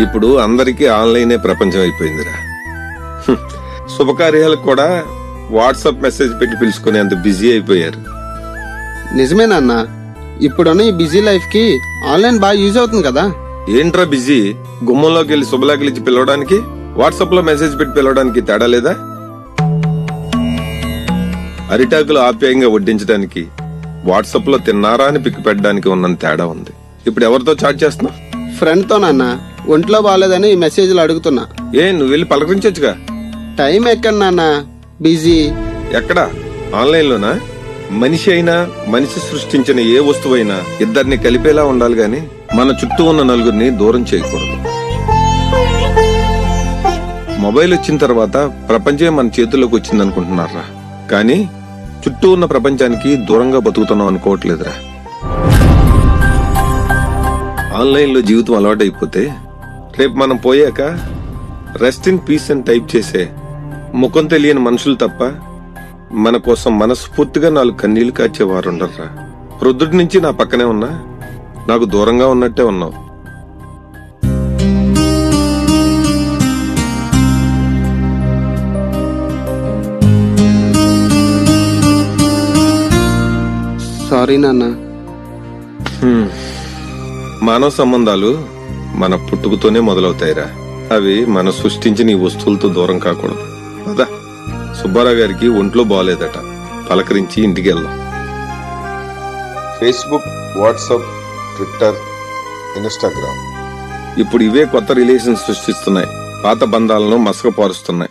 ఇప్పుడు అందరికీ ఆన్లైనే ప్రపంచం అయిపోయిందిరా. శుభకార్యాలకు కూడా వాట్సాప్ మెసేజ్ పెట్టి పిలుచుకునే అంత బిజీ అయిపోయారు. నిజమేనన్నా ఇప్పుడున్న ఈ బిజీ లైఫ్కి ఆన్లైన్ బాగా యూజ్ అవుతుంది కదా. ఏంట్రా బిజీ? గుమ్మంలోకి వెళ్ళి శుభలేఖలు ఇచ్చి పిలవడానికి? వాట్సాప్లో మెసేజ్ పెట్టి పిలవడానికి తేడా లేదా? అరిటాకులు ఆప్యాయంగా వడ్డించడానికి వాట్సాప్లో తిన్నారా అని పిక్ పెట్టడానికి ఉన్నంత తేడా ఉంది. ఇప్పుడు ఎవరితో చాట్ చేస్తున్నావు? ఫ్రెండ్తో నాన్న. ఒంట్లో బాగాలేదని ఈ మెసేజ్లు అడుగుతున్నా. ఏ నువ్వు వెళ్ళి పలకరించొచ్చుగా. టైం ఎక్కడ నాన్న? బిజీ ఎక్కడా? ఆన్లైన్ లోనా? మనిషి అయినా మనిషి సృష్టించిన ఏ వస్తువైనా ఇద్దరిని కలిపేలా ఉండాలి గాని మన చుట్టూ ఉన్న నలుగురిని దూరం చేయకూడదు. మొబైల్ వచ్చిన తర్వాత ప్రపంచమే మన చేతుల్లోకి వచ్చింది అనుకుంటున్నారా కానీ చుట్టూ ఉన్న ప్రపంచానికి దూరంగా బతుకుతున్నాం అనుకోవట్లేదురా. ఆన్లైన్లో జీవితం అలవాటైపోతే రేపు మనం పోయాక రెస్ట్ ఇన్ పీస్ అని టైప్ చేసే ముఖం తెలియని మనుషులు తప్ప మన కోసం మనస్ఫూర్తిగా నాలుగు కన్నీళ్ళు కాచేవారు ఉండర్రా రుద్రుడి నుంచి నా పక్కనే ఉన్నా నాకు దూరంగా ఉన్నట్టే ఉన్నావు. సారీ నాన్న. మానవ సంబంధాలు మన పుట్టుకతోనే మొదలవుతాయిరా. అవి మన సృష్టించిన ఈ వస్తువులతో దూరం కాకూడదు. పదా. సుబ్బారావు గారికి ఒంట్లో బాగలేదట పలకరించి ఇంటికి వెళ్దాం. Facebook WhatsApp Twitter Instagram. ఇప్పుడు ఇవే కొత్త రిలేషన్ సృష్టిస్తున్నాయి. పాత బంధాలను మసకపరుస్తున్నాయి.